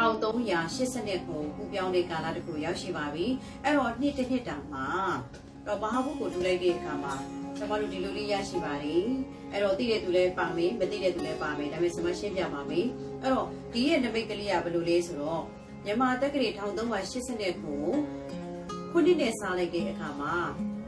1380ခုကူပြောင်းတဲ့ကာလတစ်ခုရောက်ရှိပါပြီအဲ့တော့နှစ်တစ်နှစ်တာမှာတော့မဟာဘုတ်ကိုထူလိုက်တဲ့အခါမှာကျွန်မတို့ဒီလိုလေးရရှိပါတယ်အဲ့တော့သိတဲ့သူလည်းပါမယ်မသိတဲ့သူလည်းပါမယ်ဒါပေမဲ့ကျွန်မရှင်းပြပါမယ်အဲ့တော့ဒီရဲ့နမိတ်ကလေးကဘယ်လိုလဲဆိုတော့မြန်မာတက္ကရာ1380ခုခုနှစ်နဲ့စားလိုက်တဲ့အခါမှာ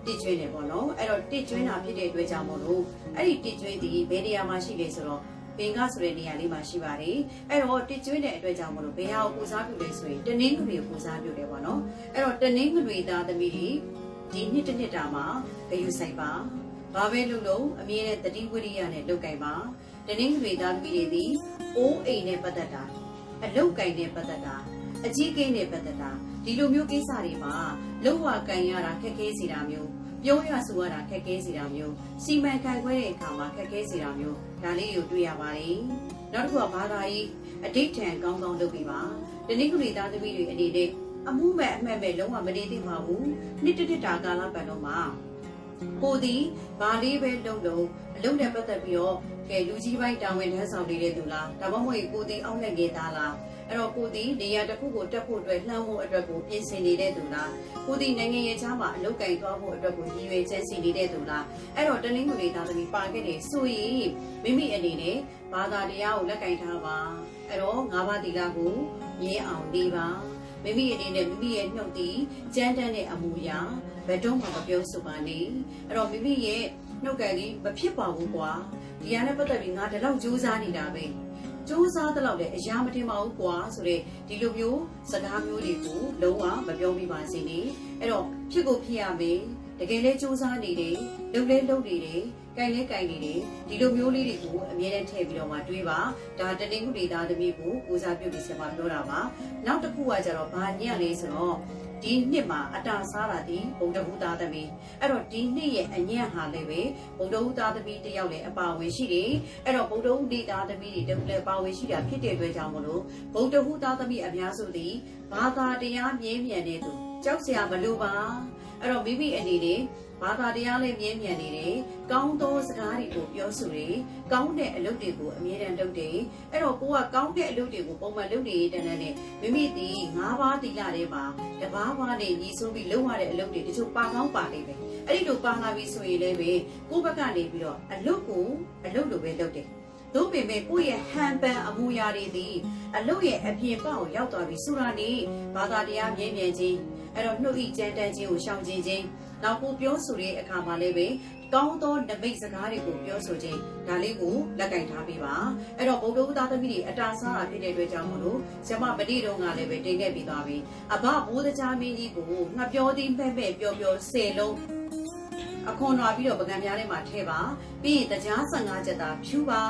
တစ်ကျွင်းတယ်ပေါ့နော်အဲ့တော့တစ်ကျွင်းတာဖြစ်တဲ့အတွက်ကြောင့်မို့လို့အဲ့ဒီတစ်ကျွင်းဒီဘယ်နေရာမှာရှိလဲဆိုတော့ ပင်ကဆိုတဲ့နေရာလေးမှာရှိပါတယ်အဲ့တော့တစ်ကျွင်းတဲ့အတွက်ကြောင့်မို့လို့ဘယ်ဟာကိုပူစားပြုလဲဆိုရင်တနင်းကလေးကိုပူစားပြုတယ်ပေါ့နော်အဲ့တော့တနင်းကလေးသားသမီးတွေဒီနှစ်တစ်နှစ်တာမှာဂယူဆိုင်ပါဘာပဲလုပ်လို့အမြဲတမ်းတတိဝိရိယနဲ့လုပ်ကင်ပါတနင်းကလေးသားသမီးတွေဒီအိုးအိမ်နဲ့ပတ်သက်တာအလုတ်ကင်နဲ့ပတ်သက်တာအကြီးကိန်းနဲ့ပတ်သက်တာဒီလိုမျိုးကိစ္စတွေမှာလုံဝကင်ရတာခက်ခဲစီတာမျိုး ပြောရဆိုရတာခက်ခဲစီတာမျိုးစီမံခန့်ခွဲတဲ့အခါမှာခက်ခဲစီတာမျိုးဒါလေးကိုတွေ့ရပါတယ်နောက်တစ်ခုကဘာသာရေးအဋိဌံကောင်းကောင်းလုပ်ပြီးပါတနည်းကလေးသားသမီးတွေအနေနဲ့အမှုမဲ့အမှတ်မဲ့လုံးဝမနေသင့်ပါဘူးနှစ်တစ်တစ်တာကာလပတ်တော့မှာကိုဒီဘာလေးပဲလုပ်လို့အလုပ်နဲ့ပတ်သက်ပြီးတော့ကဲလူကြီးပိုင်းတာဝန်ထမ်းဆောင်နေတဲ့သူလားဒါမှမဟုတ်ကိုဒီအောက်လက်ငယ်သားလား အဲ့တော့ကိုဒီနေရာတစ်ခုကိုတက်ဖို့အတွက်လှမ်းဖို့အတွက်ကိုပြင်ဆင်နေတဲ့သူလားကိုဒီနိုင်ငံရေးချားမှာအလုပ်ကင်သွားဖို့အတွက်ကိုရည်ရွယ်ချက်စီနေတဲ့သူလားအဲ့တော့တနင်္ဂနွေသားသမီးပါခဲ့တယ်ဆိုရင်မိမိအနေနဲ့ဘာသာတရားကိုလက်ကင်ထားပါအဲ့တော့ငါးပါးသီလကိုမြဲအောင်နေပါမိမိအနေနဲ့မိမိရဲ့နှုတ်တီကြမ်းတမ်းတဲ့အမူအရာဘယ်တော့မှမပြောဆိုပါနဲ့အဲ့တော့မိမိရဲ့နှုတ်ကန်ကြီးမဖြစ်ပါဘူးကွာဒီဟာနဲ့ပတ်သက်ပြီးငါဒီလောက်ကြိုးစားနေတာပဲ စူးစမ်းတဲ့လောက်လည်းအရာမတင်ပါဘူးကွာဆိုတဲ့ဒီလိုမျိုးစကားမျိုးတွေကိုလုံးဝမပြောမိပါစေနဲ့အဲ့တော့ဖြစ်ကိုဖြစ်ရမယ်တကယ်လဲစူးစမ်းနေတယ်လှုပ်လဲလှုပ်နေတယ်ကြိုင်လဲကြိုင်နေတယ်ဒီလိုမျိုးလေးတွေကိုအမြဲတမ်းထည့်ပြီးတော့မှတွေးပါဒါတနင်္ဂနွေသားသမီးကိုကိုစားပြုပြီးဆက်ပါပြောတာပါနောက်တစ်ခုကကြတော့ဘာညံ့လဲဆိုတော့ ဒီနှစ်မှာအတာစားတာဒီဘုံတဟုသားသမီးအဲ့တော့ဒီနှစ်ရဲ့အညံ့ဟာလည်းပဲဘုံတဟုသားသမီးတယောက်လည်းအပါဝင်ရှိတယ်အဲ့တော့ဘုံတဟုဒေသားသမီးတွေတခုလည်းပါဝင်ရှိတာဖြစ်တဲ့အတွက်ကြောင့်မလို့ဘုံတဟုသားသမီးအများစုသည်ဘာသာတရားမြဲမြံတဲ့သူကြောက်စရာမလိုပါအဲ့တော့မိမိအနေနဲ့ ဘာသာတရားလည်းမြဲမြံနေတယ်။ကောင်းသောစကားတွေကိုပြောဆိုတယ်။ကောင်းတဲ့အလုပ်တွေကိုအမြဲတမ်းလုပ်တယ်။အဲ့တော့ကိုကကောင်းတဲ့အလုပ်တွေကိုပုံမှန်လုပ်နေတန်းတန်းနဲ့မိမိဒီ၅ပါးသီလထဲမှာတပါးပါးနဲ့ညီစိုးပြီးလုပ်ရတဲ့အလုပ်တွေတချို့ပါကောင်းပါလိမ့်မယ်။အဲ့ဒီလိုပါလာပြီဆိုရင်လည်းပဲကိုယ့်ဘက်ကနေပြီးတော့အလုပ်ကိုအလုပ်လိုပဲလုပ်တယ်။တို့ပေမဲ့ကိုယ့်ရဲ့ဟန်ပန်အမူအရာတွေဒီအလုပ်ရဲ့အပြင်ပေါက်ရောက်သွားပြီဆိုတာနေဘာသာတရားမြဲမြံခြင်းအဲ့တော့နှုတ်ဤကြမ်းတမ်းခြင်းကိုရှောင်ကျဉ်ခြင်း နောက်ကိုပြောဆိုတဲ့အခါမှာလည်းပဲကောင်းသောနမိတ်စကားတွေကိုပြောဆိုခြင်းဒါလေးကိုလက်ကင်ထားပေးပါအဲ့တော့ဗုဒ္ဓဦးသားသမီးတွေအတားစားတာဖြစ်တဲ့အတွက်ကြောင့်မလို့ဇမပတိတော်ကလည်းပဲတင်ခဲ့ပြီးသွားပြီအဘဘိုးတကြားမင်းကြီးကိုငှပြောသည်မဲ့မဲ့ပြောပြောဆယ်လုံးအခွန်တော်ပြီးတော့ပကံများထဲမှာထည့်ပါပြီးရင်တရား15ချက်သာဖြူပါ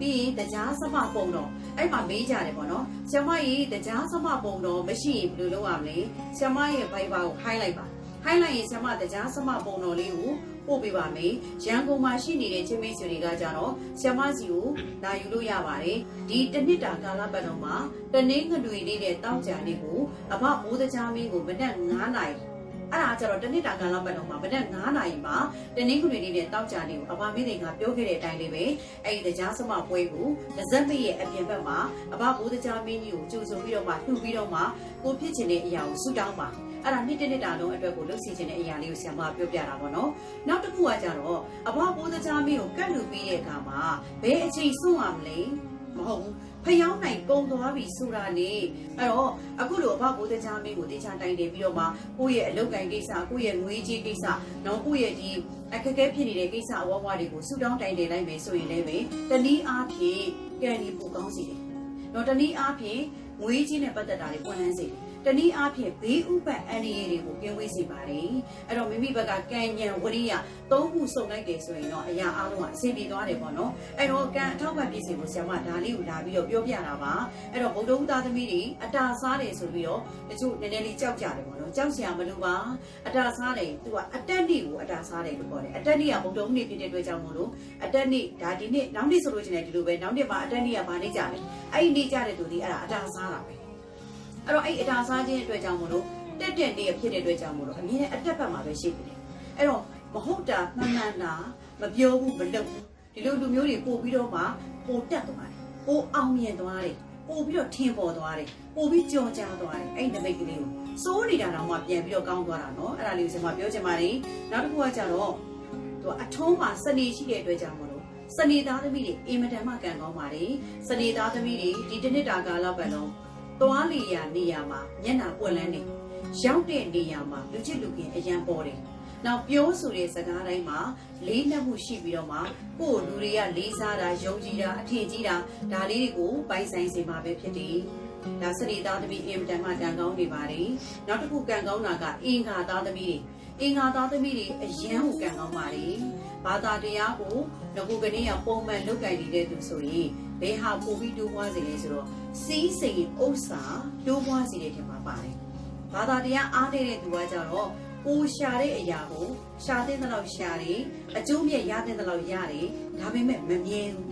ပြီးရင်တရားစမပုံတော်အဲ့မှာမေးကြတယ်ပေါ့နော်ဆ iam မကြီးတရားစမပုံတော်မရှိရင်ဘယ်လိုလုပ်ရမလဲဆ iam မရဲ့ Viber ကို highlight ပါ highlight ရင်ဆ iam မတရားစမပုံတော်လေးကိုပို့ပေးပါမယ်ရန်ကုန်မှာရှိနေတဲ့ချင်းမိတ်ဆွေတွေကကြတော့ဆ iam မစီကိုလာယူလို့ရပါတယ်ဒီတစ်နှစ်တာကာလပတ်တော်မှာတနင်္ဂနွေနေ့နဲ့တောက်ကြနေ့ကိုအဘဘိုးတရားမင်းကိုမနက်9နာရီအဲ့ဒါကျတော့တနစ်တာကာလပတ်တော့မှာမနက်9နာရီမှာတနင်္ဂနွေနေ့နဲ့တောက်ကြနေကိုအဘမင်းတွေကပြောခဲ့တဲ့အတိုင်းလေးပဲအဲ့ဒီတရားစမပွဲကိုဒဇက်မေရဲ့အပြင်ဘက်မှာအဘဘိုးတရားမင်းကြီးကိုကြိုဆိုပြီးတော့မှလှူပြီးတော့မှကိုဖြစ်ချင်တဲ့အရာကိုဆုတောင်းပါ အဲ့ဒါနှစ်တစ်နှစ်တာလုံးအတွက်ကိုလှုပ်စီခြင်းတဲ့အရာလေးကိုဆရာမပြောပြတာပေါ့နော်နောက်တစ်ခုကကြတော့အဘဘိုးတရားမင်းကိုကတ်လူပြီးတဲ့အခါမှာဘယ်အချိန်စွန့်ရမလဲမဟုတ်ဘူးဖျောင်းနိုင်ပုံသွားပြီဆိုတာလေအဲ့တော့အခုလိုအဘဘိုးတရားမင်းကိုတေချာတိုင်တယ်ပြီးတော့မှကိုယ့်ရဲ့အလုပ်ကိုင်ကိစ္စကိုယ့်ရဲ့ငွေကြေးကိစ္စနော်ကိုယ့်ရဲ့ဒီအခက်အခဲဖြစ်နေတဲ့ကိစ္စအဝဝတွေကိုဆူတောင်းတိုင်တယ်လိုက်မယ်ဆိုရင်လည်းပဲတနည်းအားဖြင့်ကံဒီပိုကောင်းစီတယ်နော်တနည်းအားဖြင့်ငွေကြေးနဲ့ပတ်သက်တာတွေပွင့်လန်းစေတယ် တနည်းအားဖြင့်ဘေးဥပတ်အန္တရာယ်တွေကိုကင်းဝေးစေပါတယ်အဲ့တော့မိမိဘက်ကကံဉဏ်ဝရိယသုံးခုစုံလိုက်တယ်ဆိုရင်တော့အရာအလုံးကအဆင်ပြေသွားတယ်ပေါ့နော်အဲ့တော့ကံအထောက်ပံ့ပြည့်စုံကိုဆရာမဒါလေးကိုလာပြီးတော့ပြောပြတာပါအဲ့တော့ဗုဒ္ဓဦးသားသမီးတွေအတာစားတယ်ဆိုပြီးတော့တချို့နည်းနည်းလေးကြောက်ကြတယ်ပေါ့နော်ကြောက်စရာမလိုပါအတာစားတယ်သူကအတက်နေ့ကိုအတာစားတယ်လို့ပြောတယ်အတက်နေ့ကဗုဒ္ဓဦးနေ့ဖြစ်တဲ့အတွက်ကြောင့်မို့လို့အတက်နေ့ဒါဒီနေ့နောက်နေ့ဆိုလို့ရှိရင်ဒီလိုပဲနောက်နေ့မှာအတက်နေ့ကဘာနေ့ကြလဲအဲ့ဒီနေ့ကြတဲ့သူဒီအဲ့ဒါအတာစားတာပဲ အဲ့တော့အဲ့အတာစားခြင်းအတွက်ကြောင့်မို့လို့တက်တက်နေ့ဖြစ်တဲ့အတွက်ကြောင့်မို့လို့အမြင်နဲ့အတက်ဘက်မှာပဲရှိနေတယ်အဲ့တော့မဟုတ်တာမှန်မှန်တာမပြောဘူးမလုပ်ဘူးဒီလိုလူမျိုးတွေပို့ပြီးတော့မှပိုတက်သွားတယ်ပိုအောင်မြင်သွားတယ်ပို့ပြီးတော့ထင်ပေါ်သွားတယ်ပို့ပြီးကြော်ကြားသွားတယ်အဲ့ဒီနမိတ်ကလေးကိုစိုးနေတာတော့မှပြန်ပြီးတော့ကောင်းသွားတာနော်အဲ့ဒါလေးကိုကျွန်မပြောချင်ပါတယ်နောက်တစ်ခုကကြတော့သူကအထုံးမှာစနေရှိတဲ့အတွက်ကြောင့်မလို့စနေသားသမီးတွေအင်မတန်မှကံကောင်းပါတယ်စနေသားသမီးတွေဒီတစ်နှစ်တာကာလပတ်လုံး သွားလီယာနေရာမှာမျက်နှာပွက်လန်းနေရောက်တဲ့နေရာမှာလူချစ်လူခင်အရန်ပေါ်တယ်နောက်ပြောဆိုတဲ့စကားတိုင်းမှာလေးနက်မှုရှိပြီးတော့မှကိုယ့်လူတွေကလေးစားတာယုံကြည်တာအထင်ကြီးတာဒါလေးတွေကိုပိုင်ဆိုင်စေမှာပဲဖြစ်တယ်။ဒါစရိသားသမီးအင်မတန်မှကံကောင်းနေပါတယ်။နောက်တစ်ခုကံကောင်းတာကအင်္ဂါသားသမီးတွေအင်္ဂါသားသမီးတွေအယံကိုကံကောင်းပါတယ်။ဘာသာတရားကိုငကူကနေရပုံမှန်လုပ်ကြိုင်နေတဲ့သူဆိုရင်ဘယ်ဟာပို့ပြီးတိုးပွားစေလဲဆိုတော့ စီးစိမ်ဥစ္စာတိုးပွားစေတဲ့ထင်မှာပါတယ်။ဘာသာတရားအားနေတဲ့သူကကြတော့ကိုရှာတဲ့အရာကိုရှာတဲ့တဲ့လောက်ရှာတယ်အကျိုးမြတ်ရတဲ့တဲ့လောက်ရတယ်ဒါပေမဲ့မမြဲဘူး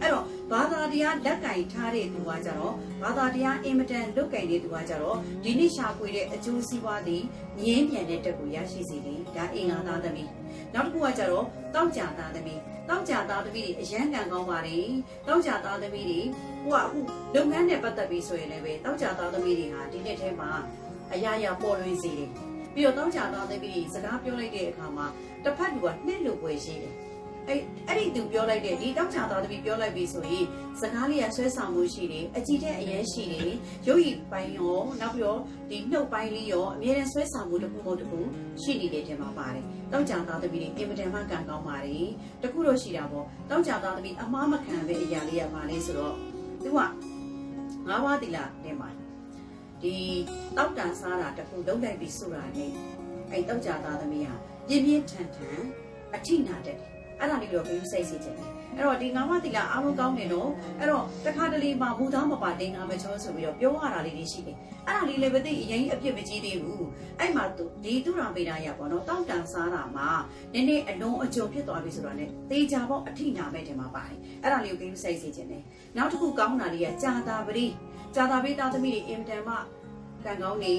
အဲ့တော့ဘာသာတရားလက်ကင်ထားတဲ့သူကကြတော့ဘာသာတရားအင်မတန်လုတ်ကင်တဲ့သူကကြတော့ဒီနေ့ရှာဖွေတဲ့အကျိုးစီးပွားသည်ငင်းပြန်တဲ့တက်ကိုရရှိစေတယ်ဒါအင်္ဂါသားသမီးနောက်တစ်ခုကကြတော့တောက်ကြသားသမီး တောက်ကြသားသမီးတွေအရန်ကံကောင်းပါတယ်တောက်ကြသားသမီးတွေဟိုကအခုလုပ်ငန်းနဲ့ပတ်သက်ပြီးဆိုရင်လည်းပဲတောက်ကြသားသမီးတွေဟာဒီနေ့ထဲမှာအရာရာပေါ်လွင်စေတယ်ပြီးတော့တောင်းကြသားသမီးတွေစကားပြောလိုက်တဲ့အခါမှာတစ်ဖက်လူကနှစ်လူပွဲရှိတယ် အဲ့အဲ့ဒီသူပြောလိုက်တဲ့ဒီတောင်းကြသားသမီးပြောလိုက်ပြီဆိုရင်စကားလေးကဆွဲဆောင်မှုရှိတယ်အကြည့်တဲ့အရင်ရှိတယ်ရုပ်ရည်ပိုင်းရောနောက်ပြီးတော့ဒီနှုတ်ပိုင်းလေးရောအမြဲတမ်းဆွဲဆောင်မှုတစ်ခုမဟုတ်တစ်ခုရှိနေတဲ့ထဲမှာပါတယ်တောင်းကြသားသမီးတွေအင်မတန်မှကံကောင်းပါတယ်တခုတော့ရှိတာပေါ့တောင်းကြသားသမီးအမားမခံပဲအရာလေးရပါလေဆိုတော့သူကငါးပါးတီလာထဲမှာဒီတောက်တန်စားတာတခုလုံးလိုက်ပြီးဆိုတာနဲ့အဲ့တောက်ကြသားသမီးဟာပြင်းပြင်းထန်ထန်အထိနာတက်တယ် အဲ့ဒါလေးတော့ဘယ်လိုစိတ်စီချင်လဲအဲ့တော့ဒီငါမတိလာအားလုံးကောင်းတယ်နော်အဲ့တော့တခါတလေမှာဘူသားမပါတင်ငါမချောဆိုပြီးတော့ပြောရတာလေးတွေရှိတယ်အဲ့ဒါလေးလည်းမသိအရင်အပြစ်မကြီးသေးဘူးအဲ့မှာသူဒီသူရာပေတာရပေါ့နော်တောက်တန်စားတာမှာနည်းနည်းအလုံးအကျုံဖြစ်သွားပြီဆိုတော့ねတေချာပေါ့အထိနာမဲ့တယ်မှာပါတယ်အဲ့ဒါလေးကိုဘယ်လိုစိတ်စီချင်လဲနောက်တစ်ခုကောင်းတာလေးကကြာတာပရိကြာတာပိသားသမီးတွေအင်တန်မှကံကောင်းနေ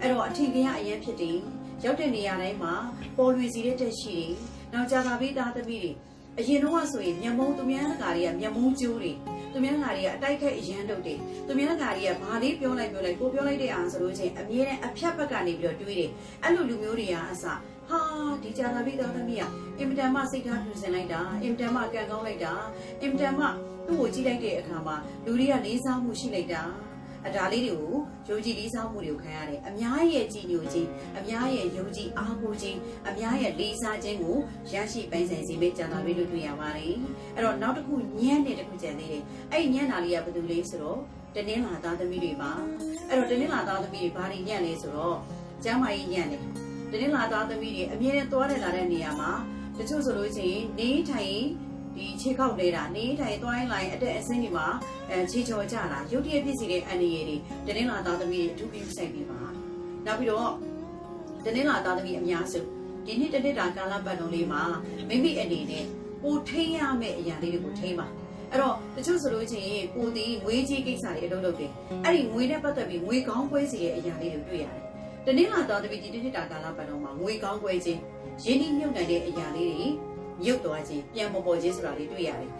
အဲ့တော့အထင်ကရအရင်ဖြစ်တယ်ရောက်တဲ့နေရာတိုင်းမှာပေါ်လွင်စီတဲ့တက်ရှိတယ် နောက်ကြာသာပေးသားသမီးတွေအရင်တော့ဆိုရင်မျက်မုံသူများတကာတွေကမျက်မုံကျိုးတွေသူများတကာတွေကအတိုက်ခိုက်အရန်လုပ်တယ်သူများတကာတွေကဘာလေးပြောလိုက်ပြောလိုက်ကိုပြောလိုက်တဲ့အားဆိုလို့ချင်းအမြဲတမ်းအဖြတ်ဘက်ကနေပြီးတော့တွေးတယ်အဲ့လိုလူမျိုးတွေကအစဟာဒီကြာသာပေးသားသမီးကအင်မတန်မှစိတ်ထားပြူစင်လိုက်တာအင်မတန်မှကံကောင်းလိုက်တာအင်မတန်မှသူ့ကိုကြည့်လိုက်တဲ့အခါမှာလူတွေကလေးစားမှုရှိလိုက်တာအ ဒါလေးတွေကိုယုံကြည်လေးစားမှုတွေကိုခံရတယ်အများရဲ့ကြည်ညိုခြင်းအများရဲ့ယုံကြည်အားကိုးခြင်းအများရဲ့လေးစားခြင်းကိုရရှိပိုင်ဆိုင်စေမယ့်ကြံတာလေးလို့တွေ့ရပါတယ်အဲ့တော့နောက်တစ်ခုညံ့တဲ့တစ်ခုကြံသေးတယ်အဲ့ဒီညံ့တာလေးကဘာလို့လဲဆိုတော့တနင်္လာသားသမီးတွေပါအဲ့တော့တနင်္လာသားသမီးတွေဘာတွေညံ့လဲဆိုတော့ကျမ်းမာရေးညံ့တယ်တနင်္လာသားသမီးတွေအမြဲတမ်းသွားတယ်လာတဲ့နေရာမှာတချို့ဆိုလို့ချင်းနေထိုင် ဒီခြေခောက်နေတာနေထိုင်သွားရင်လိုက်အတက်အဆင်းတွေမှာအဲခြေချော်ကြတာရုတ်တရက်ဖြစ်စီတဲ့အန်ဒီရည်တွေတနင်္လာသားသမီးတွေအထူးပြုဆိုင်ပြီးပါနောက်ပြီးတော့တနင်္လာသားသမီးအများစုဒီနှစ်တစ်နှစ်တာကာလပတ်လုံးလေးမှာမိမိအနေနဲ့ကိုထိန်းရမယ့်အရာလေးတွေကိုထိန်းပါအဲ့တော့တချို့ဆိုလို့ချင်းကိုဒီငွေကြီးကိစ္စတွေအလုပ်လုပ်တယ်အဲ့ဒီငွေနဲ့ပတ်သက်ပြီးငွေကောင်းပွဲစီတဲ့အရာလေးတွေတွေ့ရတယ်တနင်္လာသားသမီးဒီတစ်နှစ်တာကာလပတ်လုံးမှာငွေကောင်းပွဲခြင်းရင်းနှီးမြှုပ်နှံတဲ့အရာလေးတွေ မြုပ်သွားခြင်းပြန်ပေါ်ပေါ်ခြင်းဆိုတာလေးတွေ့ရတယ်